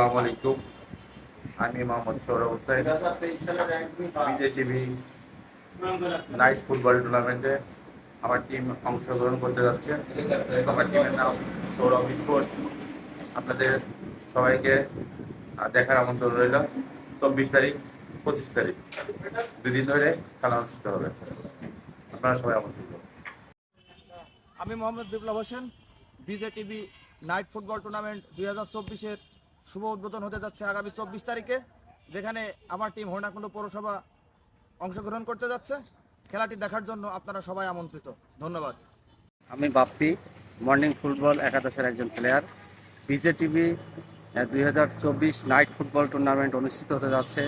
আসসালামু আলাইকুম। আমি মোহাম্মদ সৌরভ হোসেন বিজে টিভি নাইট ফুটবল টুর্নামেন্টে আমার টিম অংশগ্রহণ করতে যাচ্ছে। আমার টিমের নাম সৌরভ স্পোর্টস। আপনাদের সবাইকে দেখার আমন্ত্রণ রইল। চব্বিশ তারিখ, পঁচিশ তারিখ দুদিন ধরে খেলা অনুষ্ঠিত হবে। আপনারা সবাই আমন্ত্রিত আমি মোহাম্মদ বিপ্লব হোসেন বিজে টিভি নাইট ফুটবল টুর্নামেন্ট দুই হাজার চব্বিশের শুভ উদ্বোধন হতে যাচ্ছে আগামী চব্বিশ তারিখে যেখানে আমার টিম হরিণাকুণ্ড পৌরসভা অংশগ্রহণ করতে যাচ্ছে। খেলাটি দেখার জন্য আপনারা সবাই আমন্ত্রিত। ধন্যবাদ। আমি বাপ্পি মর্নিং ফুটবল একাদশের একজন প্লেয়ার। বিজে টিভি দুই হাজার চব্বিশ নাইট ফুটবল টুর্নামেন্ট অনুষ্ঠিত হতে যাচ্ছে।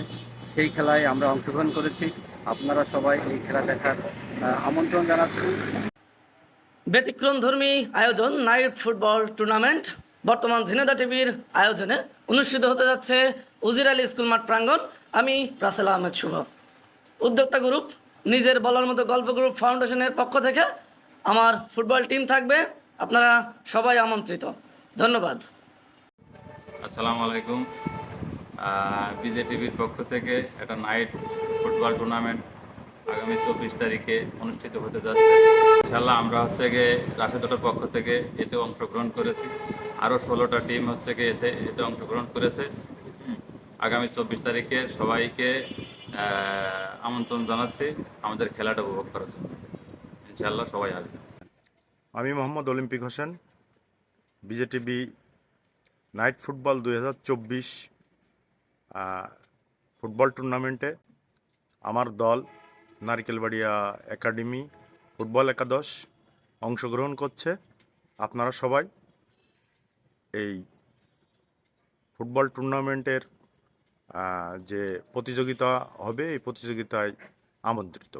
সেই খেলায় আমরা অংশগ্রহণ করেছি। আপনারা সবাই এই খেলা দেখার আমন্ত্রণ জানাচ্ছি। ব্যতিক্রমধর্মী আয়োজন নাইট ফুটবল টুর্নামেন্ট। বর্তমান ঝিনেদা টিভির আয়োজনে অনুষ্ঠিত হতে যাচ্ছে উজির আলী স্কুল মাঠ প্রাঙ্গণ। আমি রাসেল আহমেদ শুভ। উদ্যোক্তা গ্রুপ, নিজের বলার মতো গল্প গ্রুপ ফাউন্ডেশনের পক্ষ থেকে আমার ফুটবল টিম থাকবে। আপনারা সবাই আমন্ত্রিত। ধন্যবাদ। আসসালামু আলাইকুম। বিজে টিভির পক্ষ থেকে একটা নাইট ফুটবল টুর্নামেন্ট আগামী চব্বিশ তারিখে অনুষ্ঠিত হতে যাচ্ছে। ইনশাল্লাহ আমরা হচ্ছে গিয়ে রাশেদটার পক্ষ থেকে এতে অংশগ্রহণ করেছি। আরও ষোলোটা টিম হচ্ছে গিয়ে এতে এতে অংশগ্রহণ করেছে। আগামী চব্বিশ তারিখে সবাইকে আমন্ত্রণ জানাচ্ছি আমাদের খেলাটা উপভোগ করার জন্য। ইনশাল্লাহ সবাই আসবে আমি Mohammad Olympic Hossain, BJTV night football দুই হাজার চব্বিশ ফুটবল টুর্নামেন্টে আমার দল নারকেলবাড়িয়া একাডেমি, ফুটবল একাদশ অংশগ্রহণ করছে। আপনারা সবাই এই ফুটবল টুর্নামেন্টের যে প্রতিযোগিতা হবে, এই প্রতিযোগিতায় আমন্ত্রিত।